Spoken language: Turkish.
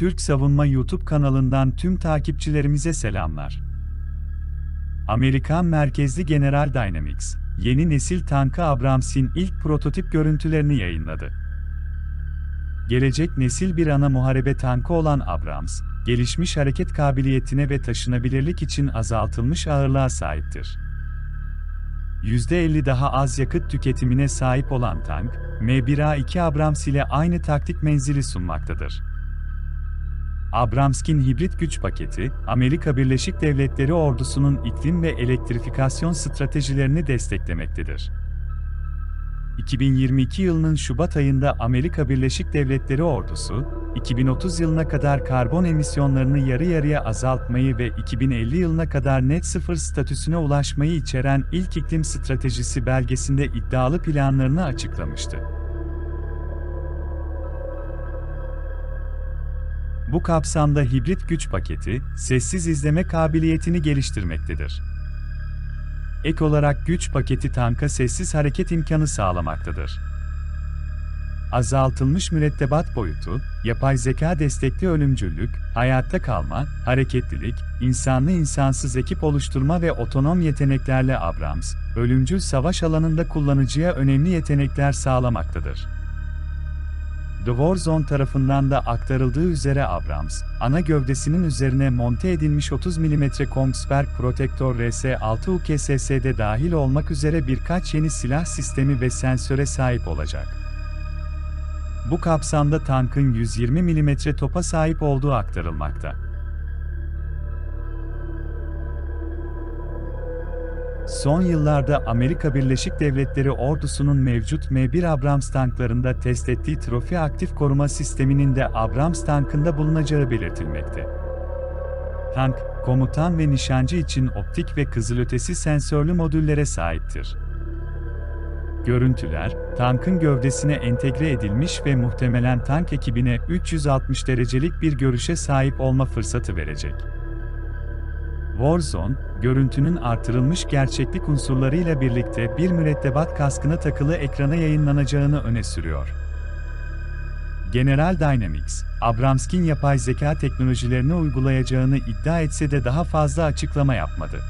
Türk Savunma YouTube kanalından tüm takipçilerimize selamlar. Amerikan merkezli General Dynamics, yeni nesil tankı Abrams'in ilk prototip görüntülerini yayınladı. Gelecek nesil bir ana muharebe tankı olan Abrams, gelişmiş hareket kabiliyetine ve taşınabilirlik için azaltılmış ağırlığa sahiptir. %50 daha az yakıt tüketimine sahip olan tank, M1A2 Abrams ile aynı taktik menzili sunmaktadır. Abramskin hibrit güç paketi, Amerika Birleşik Devletleri ordusunun iklim ve elektrifikasyon stratejilerini desteklemektedir. 2022 yılının Şubat ayında Amerika Birleşik Devletleri ordusu, 2030 yılına kadar karbon emisyonlarını yarı yarıya azaltmayı ve 2050 yılına kadar net sıfır statüsüne ulaşmayı içeren ilk iklim stratejisi belgesinde iddialı planlarını açıklamıştı. Bu kapsamda hibrit güç paketi, sessiz izleme kabiliyetini geliştirmektedir. Ek olarak güç paketi tanka sessiz hareket imkanı sağlamaktadır. Azaltılmış mürettebat boyutu, yapay zeka destekli ölümcüllük, hayatta kalma, hareketlilik, insanlı insansız ekip oluşturma ve otonom yeteneklerle Abrams, ölümcül savaş alanında kullanıcıya önemli yetenekler sağlamaktadır. The Warzone tarafından da aktarıldığı üzere Abrams, ana gövdesinin üzerine monte edilmiş 30 mm Kongsberg Protector RS-6 UKSS'de dahil olmak üzere birkaç yeni silah sistemi ve sensöre sahip olacak. Bu kapsamda tankın 120 mm topa sahip olduğu aktarılmakta. Son yıllarda Amerika Birleşik Devletleri ordusunun mevcut M1 Abrams tanklarında test ettiği trofi aktif koruma sisteminin de Abrams tankında bulunacağı belirtilmekte. Tank, komutan ve nişancı için optik ve kızılötesi sensörlü modüllere sahiptir. Görüntüler, tankın gövdesine entegre edilmiş ve muhtemelen tank ekibine 360 derecelik bir görüşe sahip olma fırsatı verecek. Warzone, görüntünün artırılmış gerçeklik unsurlarıyla birlikte bir mürettebat kaskına takılı ekrana yayınlanacağını öne sürüyor. General Dynamics, Abramskin yapay zeka teknolojilerini uygulayacağını iddia etse de daha fazla açıklama yapmadı.